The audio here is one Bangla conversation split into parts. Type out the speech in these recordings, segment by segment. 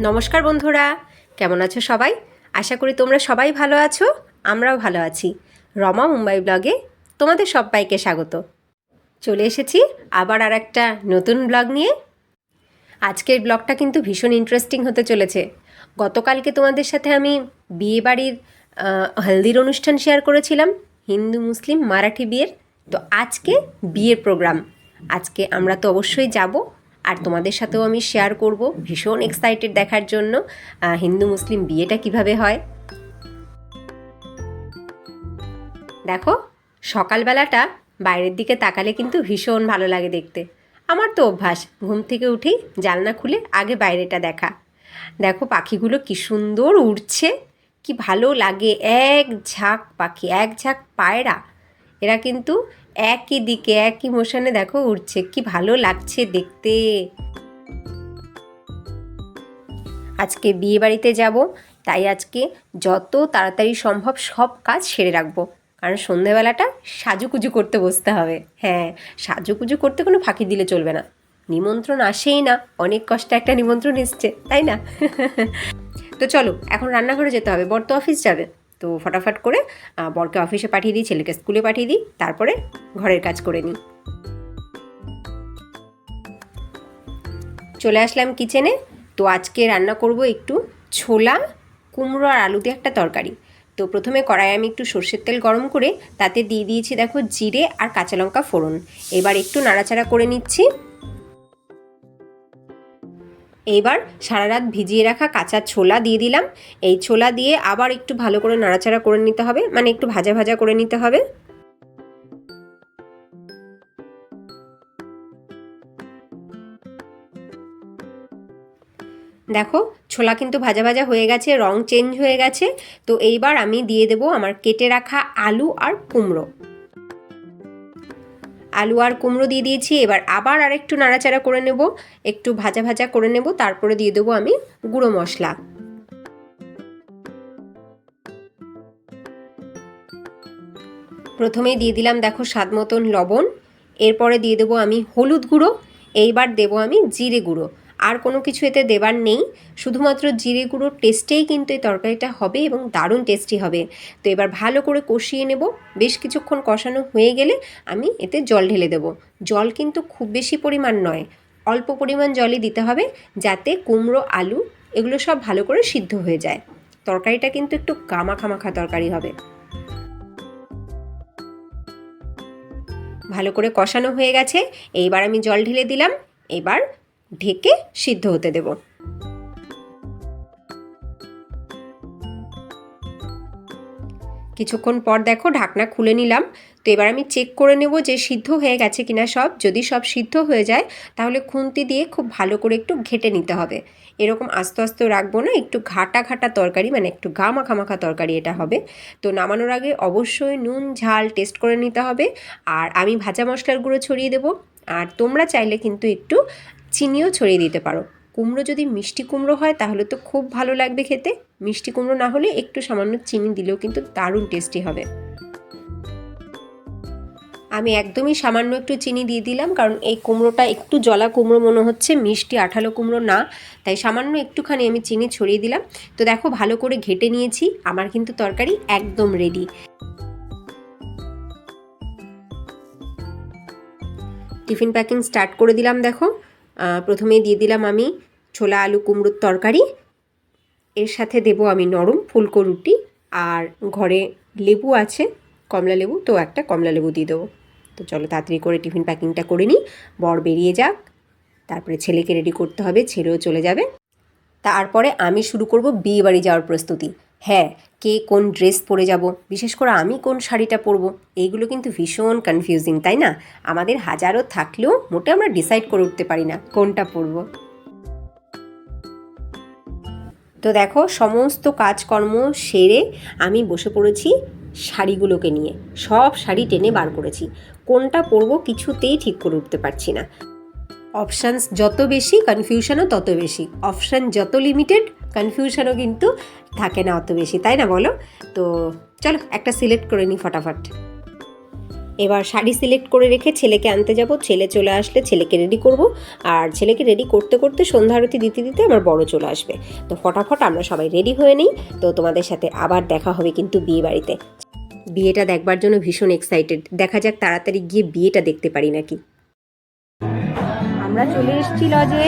নমস্কার বন্ধুরা কেমন আছো সবাই? আশা করি তোমরা সবাই ভালো আছো আমরাও ভালো আছি। রমা মুম্বাই ব্লগে তোমাদের সবাইকে স্বাগত। চলে এসেছি আবার আর একটা নতুন ব্লগ নিয়ে। আজকের ব্লগটা কিন্তু ভীষণ ইন্টারেস্টিং হতে চলেছে। গতকালকে তোমাদের সাথে আমি বিয়ে বাড়ির আহ, হলদির অনুষ্ঠান শেয়ার করেছিলাম হিন্দু মুসলিম মারাঠি বিয়ের। তো আজকে বিয়ের প্রোগ্রাম আজকে আমরা তো অবশ্যই যাব। আর তোমাদের সাথেও আমি শেয়ার করব ভীষণ এক্সাইটেড দেখার জন্য হিন্দু মুসলিম বিয়েটা কীভাবে হয়। দেখো, সকালবেলাটা বাইরের দিকে তাকালে কিন্তু ভীষণ ভালো লাগে দেখতে। আমার তো অভ্যাস, ঘুম থেকে উঠেই জানলা খুলে আগে বাইরেটা দেখা। দেখো পাখিগুলো কি সুন্দর উড়ছে, কি ভালো লাগে, এক ঝাঁক পাখি, এক ঝাঁক পায়রা। এরা কিন্তু একই দিকে, একই মোশনে দেখো উঠছে কি ভালো লাগছে দেখতে। আজকে বিয়ে বাড়িতে যাব, তাই আজকে যত তাড়াতাড়ি সম্ভব সব কাজ সেরে রাখব। কারণ সন্ধেবেলাটা সাজুকুজু করতে বসতে হবে। হ্যাঁ সাজুকুজু করতে কোনো ফাঁকি দিলে চলবে না। নিমন্ত্রণ আসেই না, অনেক কষ্টে একটা নিমন্ত্রণ এসছে, তাই না? তো চলো, এখন রান্নাঘরে যেতে হবে। বর তো অফিস যাবে। তো ফটাফট করে বরকে অফিসে পাঠিয়ে দিই, ছেলেকে স্কুলে পাঠিয়ে দিই, তারপরে ঘরের কাজ করে নিই। চলে আসলাম কিচেনে তো আজকে রান্না করব একটু ছোলা, কুমড়ো আর আলু দিয়ে একটা তরকারি। তো প্রথমে কড়াই আমি একটু সর্ষের তেল গরম করে, তাতে দিয়ে দিয়েছি দেখো জিরে আর কাঁচা লঙ্কা ফোড়ন। এবার একটু নাড়াচাড়া করে নিচ্ছি। এইবার সারা রাত ভিজিয়ে রাখা কাঁচা ছোলা দিয়ে দিলাম। এই ছোলা দিয়ে আবার একটু ভালো করে নাড়াচাড়া করে নিতে হবে মানে একটু ভাজা ভাজা করে নিতে হবে। দেখো, ছোলা কিন্তু ভাজা ভাজা হয়ে গেছে, রং চেঞ্জ হয়ে গেছে। তো এইবার আমি দিয়ে দেবো আমার কেটে রাখা আলু আর কুমড়ো। আলু আর কুমড়ো দিয়ে দিয়েছি। এবার আবার আর একটু নাড়াচাড়া করে নেব। একটু ভাজা ভাজা করে নেব। তারপরে দিয়ে দেবো আমি গুঁড়ো মশলা। প্রথমেই দিয়ে দিলাম দেখো স্বাদ মতন লবণ। এরপরে দিয়ে দেবো আমি হলুদ গুঁড়ো। এইবার দেবো আমি জিরে গুঁড়ো। আর কোনো কিছু এতে দেবার নেই। শুধুমাত্র জিরে গুঁড়োর টেস্টেই কিন্তু এই তরকারিটা হবে এবং দারুণ টেস্টি হবে। তো এবার ভালো করে কষিয়ে নেব। বেশ কিছুক্ষণ কষানো হয়ে গেলে আমি এতে জল ঢেলে দেব। জল কিন্তু খুব বেশি পরিমাণ নয়, অল্প পরিমাণ জলই দিতে হবে যাতে কুমড়ো, আলু এগুলো সব ভালো করে সিদ্ধ হয়ে যায়। তরকারিটা কিন্তু একটু গামাখামাখা তরকারি হবে। ভালো করে কষানো হয়ে গেছে। এইবার আমি জল ঢেলে দিলাম। এবার ঢেকে সিদ্ধ হতে দেব। কিছুক্ষণ পর দেখো ঢাকনা খুলে নিলাম। তো এবার আমি চেক করে নেব যে সিদ্ধ হয়ে গেছে কিনা সব। যদি সব সিদ্ধ হয়ে যায়, তাহলে খুন্তি দিয়ে খুব ভালো করে একটু ঘেটে নিতে হবে। এরকম আস্তে আস্তে রাখব না, একটু ঘাটা ঘাটা তরকারি মানে একটু গা মাখা মাখা তরকারি এটা হবে। তো নামানোর আগে অবশ্যই নুন, ঝাল টেস্ট করে নিতে হবে। আর আমি ভাজা মশলার গুঁড়ো ছড়িয়ে দেবো। আর তোমরা চাইলে কিন্তু একটু চিনিও ছড়িয়ে দিতে পারো। কুমড়ো যদি মিষ্টি কুমড়ো হয়, তাহলে তো খুব ভালো লাগবে খেতে। মিষ্টি কুমড়ো না হলে একটু সামান্য চিনি দিলেও কিন্তু দারুণ টেস্টি হবে। আমি একদমই সামান্য একটু চিনি দিয়ে দিলাম, কারণ এই কুমড়োটা একটু জলা কুমড়ো মনে হচ্ছে, মিষ্টি আঠালো কুমড়ো না। তাই সামান্য একটুখানি আমি চিনি ছড়িয়ে দিলাম। তো দেখো, ভালো করে ঘেটে নিয়েছি। আমার কিন্তু তরকারি একদম রেডি টিফিন প্যাকিং স্টার্ট করে দিলাম, দেখো। প্রথমেই দিয়ে দিলাম আমি ছোলা, আলু, কুমড়োর তরকারি। এর সাথে দেবো আমি নরম ফুলকো রুটি আর ঘরে লেবু আছে, কমলা লেবু, তো একটা কমলা লেবু দিয়ে দেবো। তো চলো তাড়াতাড়ি করে টিফিন প্যাকিংটা করে নিই, বর বেরিয়ে যাক। তারপরে ছেলেকে রেডি করতে হবে, ছেলেও চলে যাবে। তারপরে আমি শুরু করব বিয়ে বাড়ি যাওয়ার প্রস্তুতি। হ্যাঁ কে কোন ড্রেস পরে যাব, বিশেষ করে আমি কোন শাড়িটা পরবো, এইগুলো কিন্তু ভীষণ কনফিউজিং তাই না? আমাদের হাজারো থাকলেও মোটে আমরা ডিসাইড করে উঠতে পারি না কোনটা পরব। তো দেখো, সমস্ত কাজকর্ম সেরে আমি বসে পড়েছি শাড়িগুলোকে নিয়ে। সব শাড়ি টেনে বার করেছি। কোনটা পরবো কিছুতেই ঠিক করে উঠতে পারছি না। অপশানস যত বেশি কনফিউশনও তত বেশি। অপশান যত লিমিটেড কনফিউশনও কিন্তু থাকে না অত বেশি, তাই না বলো? তো চলো, একটা সিলেক্ট করে নিই ফটাফট। এবার শাড়ি সিলেক্ট করে রেখে ছেলেকে আনতে যাব। ছেলে চলে আসলে ছেলেকে রেডি করব। আর ছেলেকে রেডি করতে করতে সন্ধ্যা আরতি দিতে দিতে আমার বড় চলে আসবে। তো ফটাফট আমরা সবাই রেডি হয়ে নিই। তো তোমাদের সাথে আবার দেখা হবে কিন্তু বিয়ে বাড়িতে। বিয়েটা দেখবার জন্য ভীষণ এক্সাইটেড দেখা যাক তাড়াতাড়ি গিয়ে বিয়েটা দেখতে পারি নাকি। আমরা চলে এসেছি লজে।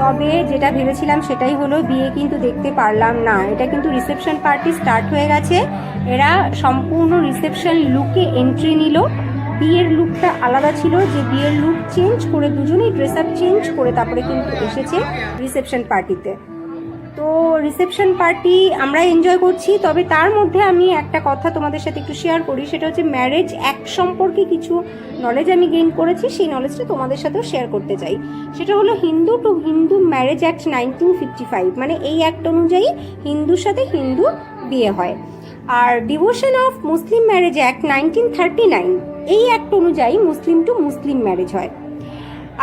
তবে যেটা ভেবেছিলাম সেটাই হলো বিয়ে কিন্তু দেখতে পারলাম না। এটা কিন্তু রিসেপশন পার্টি স্টার্ট হয়ে গেছে। এরা সম্পূর্ণ রিসেপশন লুকে এন্ট্রি নিল। বিয়ের লুকটা আলাদা ছিল যে বিয়ের লুক চেঞ্জ করে দুজনেই ড্রেস আপ চেঞ্জ করে তারপরে কিন্তু এসেছে রিসেপশন পার্টিতে তো রিসেপশন পার্টি আমরা এনজয় করছি, তবে তার মধ্যে আমি একটা কথা তোমাদের সাথে একটু শেয়ার করি, সেটা হচ্ছে ম্যারেজ অ্যাক্ট সম্পর্কে কিছু নলেজ আমি গেইন করেছি, সেই নলেজটা তোমাদের সাথেও শেয়ার করতে চাই। সেটা হলো Hindu to Hindu marriage act nineteen fifty five মানে এই অ্যাক্ট অনুযায়ী হিন্দুর সাথে হিন্দু বিয়ে হয়। আর devotion of Muslim marriage act nineteen thirty nine এই অ্যাক্ট অনুযায়ী মুসলিম টু মুসলিম ম্যারেজ হয়।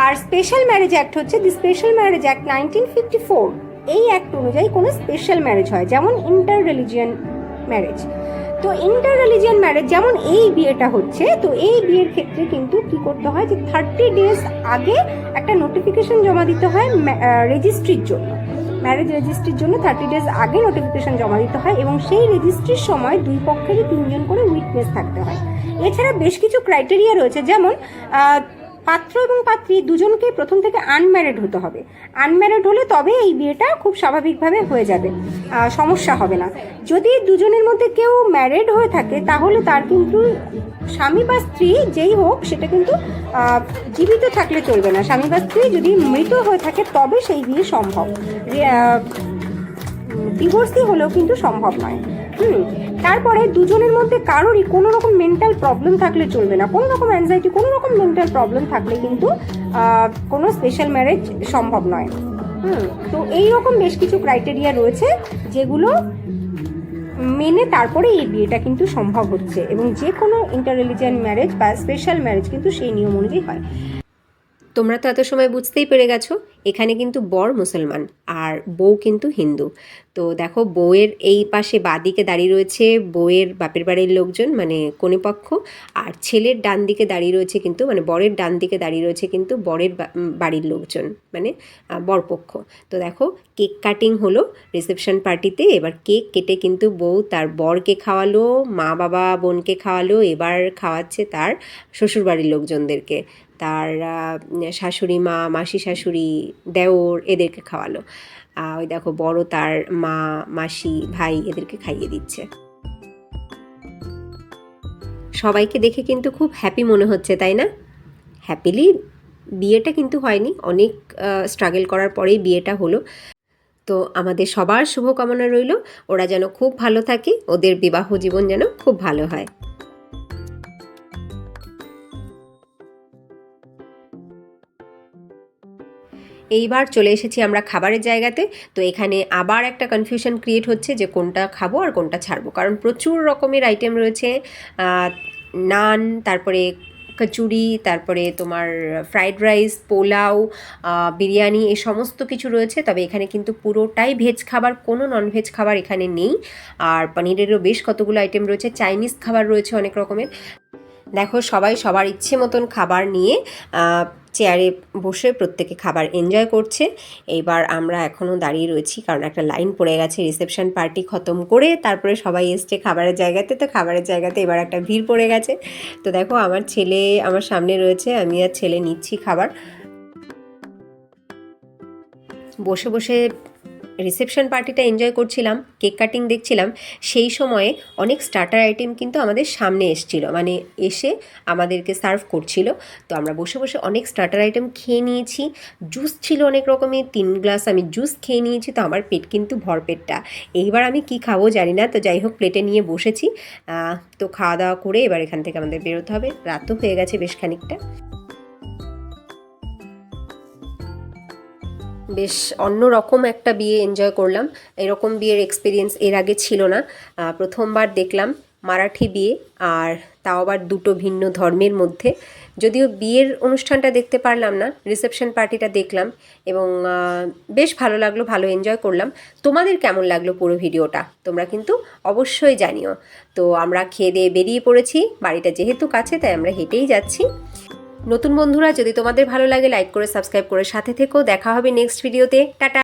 আর স্পেশাল ম্যারেজ অ্যাক্ট হচ্ছে the special marriage act nineteen fifty four এই অ্যাক্ট অনুযায়ী কোনো স্পেশাল ম্যারেজ হয়, যেমন ইন্টার রিলিজিয়ান ম্যারেজ তো ইন্টার রিলিজিয়ান ম্যারেজ যেমন এই বিয়েটা হচ্ছে, তো এই বিয়ের ক্ষেত্রে কিন্তু কি করতে হয় যে থার্টি ডেজ আগে একটা নোটিফিকেশন জমা দিতে হয় রেজিস্ট্রির জন্য। ম্যারেজ রেজিস্ট্রির জন্য থার্টি ডেজ আগে নোটিফিকেশন জমা দিতে হয় এবং সেই রেজিস্ট্রির সময় দুই পক্ষেরই তিনজন করে উইটনেস থাকতে হয়। এছাড়া বেশ কিছু ক্রাইটেরিয়া রয়েছে, যেমন পাত্র এবং পাত্রী দুজনকে প্রথম থেকে আনম্যারিড হতে হবে। আনম্যারিড হলে তবে এই বিয়েটা খুব স্বাভাবিকভাবে হয়ে যাবে। সমস্যা হবে না। যদি দুজনের মধ্যে কেউ ম্যারিড হয়ে থাকে তাহলে তার কিন্তু স্বামী বা স্ত্রী যেই হোক সেটা কিন্তু জীবিত থাকলে চলবে না। স্বামী বা স্ত্রী যদি মৃত হয়ে থাকে তবে সেই বিয়ে সম্ভব। আহ, হলেও কিন্তু সম্ভব নয়। হুম? তারপরে দুজনের মধ্যে কারোরই কোনো রকম মেন্টাল প্রবলেম থাকলে চলবে না। কোনো রকম অ্যাংজাইটি কোনো রকম মেন্টাল প্রবলেম থাকলে কিন্তু কোনো স্পেশাল ম্যারেজ সম্ভব নয়। তো এই রকম বেশ কিছু ক্রাইটেরিয়া রয়েছে যেগুলো মেনে তারপরে এই বিয়েটা কিন্তু সম্ভব হচ্ছে এবং যে কোনো ইন্টার রিলিজিয়ান ম্যারেজ বা স্পেশাল ম্যারেজ কিন্তু সেই নিয়ম অনুযায়ী হয়। তোমরা তো এত সময় বুঝতেই পেরে গেছো, এখানে কিন্তু বর মুসলমান আর বউ কিন্তু হিন্দু। তো দেখো, বউয়ের এই পাশে বাদিকে দাঁড়িয়ে রয়েছে বউয়ের বাপের বাড়ির লোকজন মানে কনে পক্ষ, আর ছেলের ডান দিকে দাঁড়িয়ে রয়েছে কিন্তু মানে বরের ডান দিকে দাঁড়িয়ে রয়েছে কিন্তু বরের বাড়ির লোকজন মানে বরপক্ষ। তো দেখো, কেক কাটিং হলো রিসেপশন পার্টিতে, এবার কেক কেটে কিন্তু বউ তার বরকে খাওয়ালো, মা বাবা বোনকে খাওয়ালো, এবার খাওয়াচ্ছে তার শ্বশুরবাড়ির লোকজনদেরকে। তার শাশুড়ি মা, মাসি শাশুড়ি, দেওর, এদেরকে খাওয়ালো। ওই দেখো বড় তার মা, মাসি, ভাই এদেরকে খাইয়ে দিচ্ছে। সবাইকে দেখে কিন্তু খুব হ্যাপি মনে হচ্ছে, তাই না? হ্যাপিলি বিয়েটা কিন্তু হয়নি, অনেক স্ট্রাগল করার পরেই বিয়েটা হলো। তো আমাদের সবার শুভকামনা রইল, ওরা যেন খুব ভালো থাকে, ওদের বিবাহ জীবন যেন খুব ভালো হয়। এইবার চলে এসেছি আমরা খাবারের জায়গাতে। তো এখানে আবার একটা কনফিউশন ক্রিয়েট হচ্ছে যে কোনটা খাব আর কোনটা ছাড়বো। কারণ প্রচুর রকমের আইটেম রয়েছে। নান, তারপরে কচুরি, তারপরে তোমার ফ্রাইড রাইস পোলাও বিরিয়ানি এই সমস্ত কিছু রয়েছে। তবে এখানে কিন্তু পুরোটাই ভেজ খাবার, কোনো নন ভেজ খাবার এখানে নেই। আর পনিরেরও বেশ কতগুলো আইটেম রয়েছে। চাইনিজ খাবার রয়েছে অনেক রকমের। দেখো সবাই সবার ইচ্ছে মতন খাবার নিয়ে চেয়ারে বসে প্রত্যেকে খাবার এনজয় করছে। এইবার আমরা এখনও দাঁড়িয়ে রয়েছি, কারণ একটা লাইন পড়ে গেছে, রিসেপশন পার্টি খতম করে তারপরে সবাই এসছে খাবারের জায়গাতে। তো খাবারের জায়গাতে এবার একটা ভিড় পড়ে গেছে। তো দেখো, আমার ছেলে আমার সামনে রয়েছে, আমি আর ছেলে নিচ্ছি খাবার। বসে বসে রিসেপশন পার্টিটা এনজয় করছিলাম কেক কাটিং দেখছিলাম, সেই সময়ে অনেক স্টার্টার আইটেম কিন্তু আমাদের সামনে এসছিল। মানে এসে আমাদেরকে সার্ভ করছিল। তো আমরা বসে বসে অনেক স্টার্টার আইটেম খেয়ে নিয়েছি। জুস ছিল অনেক রকমের, তিন গ্লাস আমি জুস খেয়ে নিয়েছি, তো আমার পেট কিন্তু ভরপেটটা এইবার আমি কি খাব জানি না, তো যাই হোক প্লেটে নিয়ে বসেছি। তো খাওয়া দাওয়া করে এবার এখান থেকে আমাদের বেরোতে হবে। রাতও হয়ে গেছে বেশ খানিকটা। বেশ অন্য রকম একটা বিয়ে এনজয় করলাম। এরকম বিয়ের এক্সপিরিয়েন্স এর আগে ছিল না। প্রথমবার দেখলাম মারাঠি বিয়ে আর তাও আবার দুটো ভিন্ন ধর্মের মধ্যে। যদিও বিয়ের অনুষ্ঠানটা দেখতে পারলাম না রিসেপশন পার্টিটা দেখলাম এবং বেশ ভালো লাগল, ভালো এনজয় করলাম। তোমাদের কেমন লাগল পুরো ভিডিওটা? তোমরা কিন্তু অবশ্যই জানিও। তো আমরা খেয়ে দিয়ে বেরিয়ে পড়েছি, বাড়িটা যেহেতু কাছে, তাই আমরা হেঁটেই যাচ্ছি। নতুন বন্ধুরা, যদি তোমাদের ভালো লাগে লাইক করে সাবস্ক্রাইব করে সাথে থেকো। দেখা হবে নেক্সট ভিডিওতে টাটা।